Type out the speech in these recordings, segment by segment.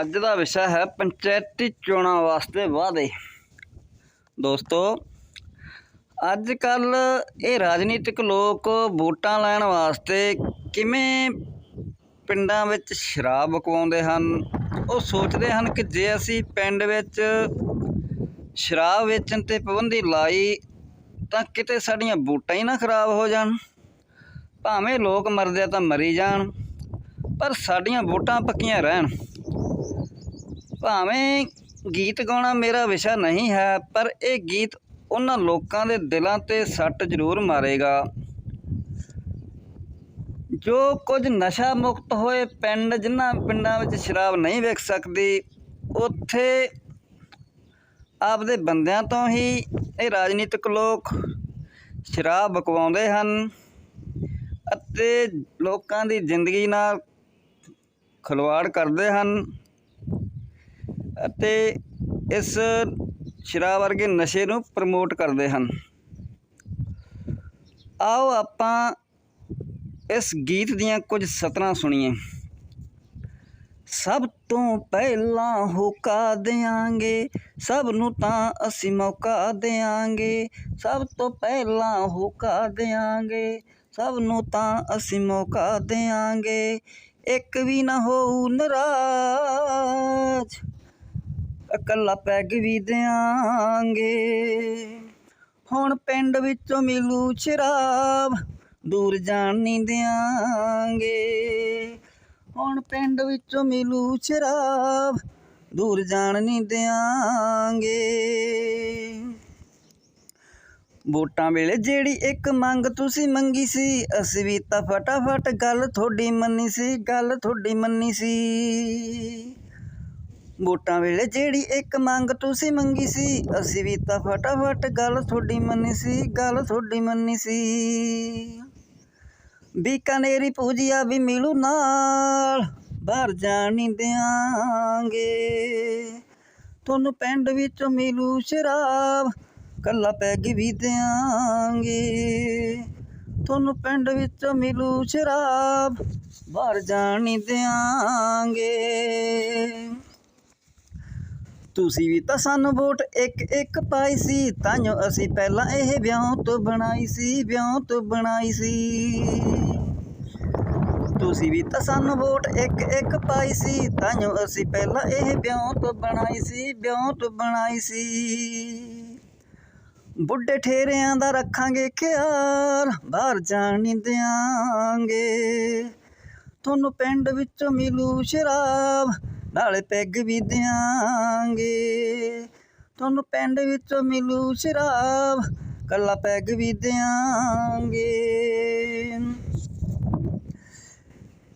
ਅੱਜ ਦਾ ਵਿਸ਼ਾ ਹੈ ਪੰਚਾਇਤੀ ਚੋਣਾਂ ਵਾਸਤੇ ਵਾਅਦੇ। ਦੋਸਤੋ ਅੱਜ ਕੱਲ ਇਹ ਰਾਜਨੀਤਿਕ ਲੋਕ ਵੋਟਾਂ ਲੈਣ ਵਾਸਤੇ ਕਿਵੇਂ ਪਿੰਡਾਂ ਵਿੱਚ ਸ਼ਰਾਬ ਬਕਵਾਉਂਦੇ ਹਨ? ਉਹ ਸੋਚਦੇ ਹਨ ਕਿ ਜੇ ਅਸੀਂ ਪਿੰਡ ਵਿੱਚ ਸ਼ਰਾਬ ਵੇਚਣ ਤੇ ਪਾਬੰਦੀ ਲਾਈ, ਤਾਂ ਕਿਤੇ ਸਾਡੀਆਂ ਵੋਟਾਂ ਹੀ ਨਾ ਖਰਾਬ ਹੋ ਜਾਣ। ਭਾਵੇਂ ਲੋਕ ਮਰਦੇ ਆ ਤਾਂ ਮਰੀ ਜਾਣ। ਪਰ ਸਾਡੀਆਂ ਵੋਟਾਂ ਪੱਕੀਆਂ ਰਹਿਣ। ਭਾਵੇਂ ਗੀਤ ਗਾਉਣਾ ਮੇਰਾ ਵਿਸ਼ਾ ਨਹੀਂ ਹੈ, ਪਰ ਇਹ ਗੀਤ ਉਹਨਾਂ ਲੋਕਾਂ ਦੇ ਦਿਲਾਂ ਤੇ ਸੱਟ ਜ਼ਰੂਰ ਮਾਰੇਗਾ। ਜੋ ਕੁਝ ਨਸ਼ਾ ਮੁਕਤ ਹੋਏ ਪਿੰਡ, ਜਿਨ੍ਹਾਂ ਪਿੰਡਾਂ ਵਿੱਚ ਸ਼ਰਾਬ ਨਹੀਂ ਵੇਚ ਸਕਦੀ, ਉੱਥੇ ਆਪਦੇ ਬੰਦਿਆਂ ਤੋਂ ਹੀ ਇਹ ਰਾਜਨੀਤਿਕ ਲੋਕ ਸ਼ਰਾਬ ਬਕਵਾਉਂਦੇ ਹਨ ਅਤੇ ਲੋਕਾਂ ਦੀ ਜ਼ਿੰਦਗੀ ਨਾਲ ਖਿਲਵਾੜ ਕਰਦੇ ਹਨ ਅਤੇ ਇਸ ਸ਼ਰਾਬ ਵਰਗੇ ਨਸ਼ੇ ਨੂੰ ਪ੍ਰਮੋਟ ਕਰਦੇ ਹਨ। ਆਓ ਆਪਾਂ ਇਸ ਗੀਤ ਦੀਆਂ ਕੁਝ ਸਤਰਾਂ ਸੁਣੀਏ। ਸਭ ਤੋਂ ਪਹਿਲਾਂ ਹੋਕਾ ਦੇਾਂਗੇ ਸਭ ਨੂੰ ਤਾਂ ਅਸੀਂ ਮੌਕਾ ਦੇਾਂਗੇ ਸਭ ਤੋਂ ਪਹਿਲਾਂ ਹੋਕਾ ਦੇਾਂਗੇ ਸਭ ਨੂੰ ਤਾਂ ਅਸੀਂ ਮੌਕਾ ਦੇਾਂਗੇ ਇੱਕ ਵੀ ਨਾ ਹੋਊ ਨਰਾਜ। ਇਕੱਲਾ ਪੈਗ ਵੀ ਦਿਆਂਗੇ। ਹੁਣ ਪਿੰਡ ਵਿੱਚੋਂ ਮਿਲੂ ਸ਼ਰਾਬ, ਦੂਰ ਜਾਣ ਨਹੀਂ ਦਿਆਂਗੇ। ਹੁਣ ਪਿੰਡ ਵਿੱਚੋਂ ਮਿਲੂ ਸ਼ਰਾਬ, ਦੂਰ ਜਾਣ ਨਹੀਂ ਦਿਆਂਗੇ। ਵੋਟਾਂ ਵੇਲੇ ਜਿਹੜੀ ਇੱਕ ਮੰਗ ਤੁਸੀਂ ਮੰਗੀ ਸੀ, ਅਸੀਂ ਵੀ ਤਾਂ ਫਟਾਫਟ ਗੱਲ ਤੁਹਾਡੀ ਮੰਨੀ ਸੀ, ਗੱਲ ਤੁਹਾਡੀ ਮੰਨੀ ਸੀ। ਵੋਟਾਂ ਵੇਲੇ ਜਿਹੜੀ ਇੱਕ ਮੰਗ ਤੁਸੀਂ ਮੰਗੀ ਸੀ, ਅਸੀਂ ਵੀ ਤਾਂ ਫਟਾਫਟ ਗੱਲ ਤੁਹਾਡੀ ਮੰਨੀ ਸੀ, ਗੱਲ ਤੁਹਾਡੀ ਮੰਨੀ ਸੀ। ਬੀਕਾਨੇਰੀ ਪੂਜੀਆ ਵੀ ਮਿਲੂ ਨਾਲ, ਬਾਹਰ ਜਾਣ ਨਹੀਂ ਦਿਆਂਗੇ। ਤੁਹਾਨੂੰ ਪਿੰਡ ਵਿੱਚੋਂ ਮਿਲੂ ਸ਼ਰਾਬ ਕੱਲਾ ਪੈਗ ਵੀ ਦਿਆਂਗੇ। ਤੁਹਾਨੂੰ ਪਿੰਡ ਵਿੱਚ ਮਿਲੂ ਸ਼ਰਾਬ, ਬਾਹਰ ਜਾਣ ਨਹੀਂ ਦਿਆਂਗੇ। ਤੁਸੀਂ ਵੀ ਤਾਂ ਸਾਨੂੰ ਵੋਟ ਇੱਕ ਇੱਕ ਪਾਈ ਸੀ ਤਾਂਯੋ ਅਸੀਂ ਪਹਿਲਾਂ ਇਹ ਵਿਆਹ ਤੋਂ ਬਣਾਈ ਸੀ, ਵਿਆਹ ਤੋਂ ਬਣਾਈ ਸੀ। ਤੁਸੀਂ ਵੀ ਤਾਂ ਸਾਨੂੰ ਵੋਟ ਇੱਕ ਇੱਕ ਪਾਈ ਸੀ ਤਾਂਯੋ ਅਸੀਂ ਪਹਿਲਾਂ ਇਹ ਵਿਆਹ ਤੋਂ ਬਣਾਈ ਸੀ, ਵਿਆਹ ਤੋਂ ਬਣਾਈ ਸੀ। ਬੁੱਢੇ ਠੇਰਿਆਂ ਦਾ ਰੱਖਾਂਗੇ ਖਿਆਲ, ਬਾਹਰ ਜਾਣ ਨਹੀਂ ਦਿਆਂਗੇ। ਤੁਹਾਨੂੰ ਪਿੰਡ ਵਿੱਚੋਂ ਮਿਲੂ ਸ਼ਰਾਬ, ਨਾਲੇ ਪੈਗ ਵੀ ਦਿਆਂਗੇ। ਤੁਹਾਨੂੰ ਪਿੰਡ ਵਿੱਚੋਂ ਮਿਲੂ ਸ਼ਰਾਬ, ਕੱਲਾ ਪੈਗ ਵੀ ਦਿਆਂਗੇ।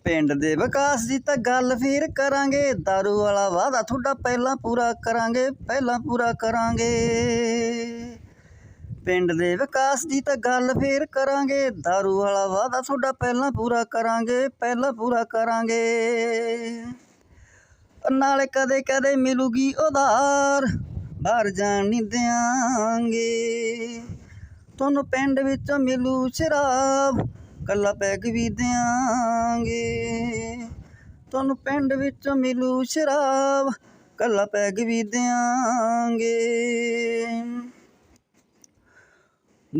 ਪਿੰਡ ਦੇ ਵਿਕਾਸ ਦੀ ਤਾਂ ਗੱਲ ਫੇਰ ਕਰਾਂਗੇ दारू ਵਾਲਾ ਵਾਦਾ ਤੁਹਾਡਾ ਪਹਿਲਾਂ ਪੂਰਾ ਕਰਾਂਗੇ, ਪਹਿਲਾਂ ਪੂਰਾ ਕਰਾਂਗੇ। ਪਿੰਡ ਦੇ ਵਿਕਾਸ ਦੀ ਤਾਂ ਗੱਲ ਫੇਰ ਕਰਾਂਗੇ। दारू ਵਾਲਾ ਵਾਦਾ ਤੁਹਾਡਾ ਪਹਿਲਾਂ ਪੂਰਾ ਕਰਾਂਗੇ, ਪਹਿਲਾਂ ਪੂਰਾ ਕਰਾਂਗੇ। ਨਾਲੇ ਕਦੇ ਕਦੇ ਮਿਲੂਗੀ ਉਧਾਰ, ਬਾਹਰ ਜਾਣ ਨਹੀਂ ਦਿਆਂਗੇ। ਤੁਹਾਨੂੰ ਪਿੰਡ ਵਿੱਚੋਂ ਮਿਲੂ ਸ਼ਰਾਬ ਕੱਲਾ ਪੈਗ ਵੀ ਦਿਆਂਗੇ। ਤੁਹਾਨੂੰ ਪਿੰਡ ਵਿੱਚੋਂ ਮਿਲੂ ਸ਼ਰਾਬ ਕੱਲਾ ਪੈਗ ਵੀ ਦਿਆਂਗੇ।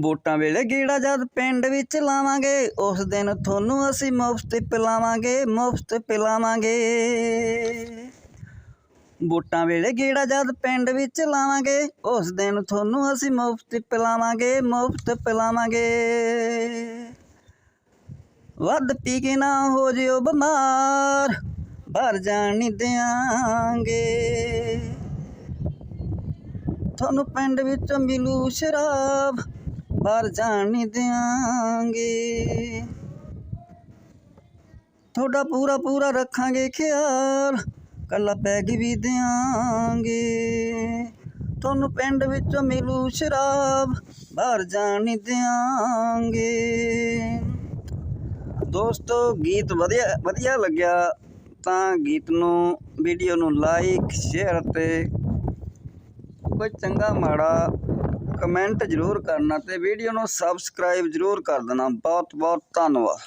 ਵੋਟਾਂ ਵੇਲੇ ਗੇੜਾ ਜਦ ਪਿੰਡ ਵਿੱਚ ਲਾਵਾਂਗੇ, ਉਸ ਦਿਨ ਤੁਹਾਨੂੰ ਅਸੀਂ ਮੁਫਤ ਪਿਲਾਵਾਂਗੇ ਮੁਫਤ ਪਿਲਾਵਾਂਗੇ। ਵੋਟਾਂ ਵੇਲੇ ਗੇੜਾ ਜਦ ਪਿੰਡ ਵਿੱਚ ਲਾਵਾਂਗੇ, ਉਸ ਦਿਨ ਤੁਹਾਨੂੰ ਅਸੀਂ ਮੁਫਤ ਪਿਲਾਵਾਂਗੇ ਮੁਫਤ ਪਿਲਾਵਾਂਗੇ। ਵੱਧ ਪੀ ਕੇ ਨਾ ਹੋ ਜਿਓ ਬਿਮਾਰ, ਭਰ ਜਾਣ ਦਿਆਂਗੇ। ਤੁਹਾਨੂੰ ਪਿੰਡ ਵਿੱਚੋਂ ਮਿਲੂ ਸ਼ਰਾਬ ਬਾਹਰ ਜਾਣ ਨਹੀਂ ਦਿਆਂਗੇ ਤੁਹਾਡਾ ਪੂਰਾ ਪੂਰਾ ਰੱਖਾਂਗੇ ਖਿਆਲ ਕੱਲਾ ਪੈਗ ਵੀ ਦਿਆਂਗੇ ਤੁਹਾਨੂੰ ਪਿੰਡ ਵਿੱਚੋਂ ਮਿਲੂ ਸ਼ਰਾਬ ਬਾਹਰ ਜਾਣ ਨਹੀਂ ਦਿਆਂਗੇ ਦੋਸਤੋ ਗੀਤ ਵਧੀਆ ਵਧੀਆ ਲੱਗਿਆ ਤਾਂ ਗੀਤ ਨੂੰ ਵੀਡੀਓ ਨੂੰ ਲਾਈਕ ਸ਼ੇਅਰ ਤੇ ਕੋਈ ਚੰਗਾ ਮਾੜਾ ਕਮੈਂਟ ਜ਼ਰੂਰ ਕਰਨਾ ਤੇ ਵੀਡੀਓ ਨੂੰ ਸਬਸਕ੍ਰਾਈਬ ਜ਼ਰੂਰ ਕਰ ਦੇਣਾ। ਬਹੁਤ ਬਹੁਤ ਧੰਨਵਾਦ।